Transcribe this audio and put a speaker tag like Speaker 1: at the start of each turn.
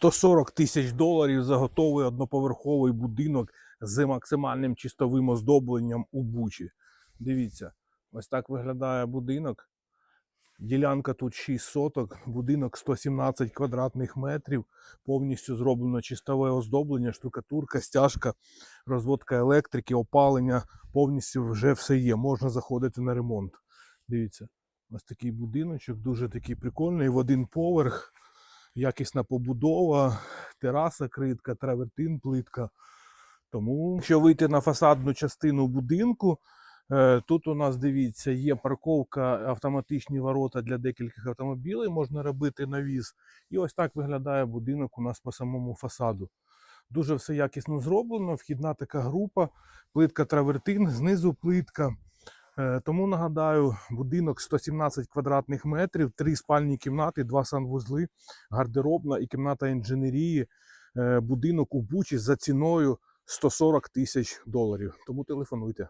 Speaker 1: 140 тисяч доларів за готовий одноповерховий будинок з максимальним чистовим оздобленням у Бучі. Дивіться, ось так виглядає будинок. Ділянка тут 6 соток, будинок 117 квадратних метрів, повністю зроблено чистове оздоблення, штукатурка, стяжка, розводка електрики, опалення, повністю вже все є. Можна заходити на ремонт. Дивіться, ось такий будиночок, дуже такий прикольний, в один поверх, якісна побудова, тераса критка, травертин плитка. Тому, якщо вийти на фасадну частину будинку, Е, Тут у нас дивіться, є парковка, автоматичні ворота для декількох автомобілів, можна робити навіс. І ось так виглядає будинок у нас по самому фасаду. Дуже все якісно зроблено. Вхідна така група, плитка травертин, знизу плитка. Е, Тому нагадаю, будинок 117 квадратних метрів, три спальні кімнати, два санвузли, гардеробна і кімната інженерії. Е, Будинок у Бучі за ціною 140 тисяч доларів. Тому телефонуйте.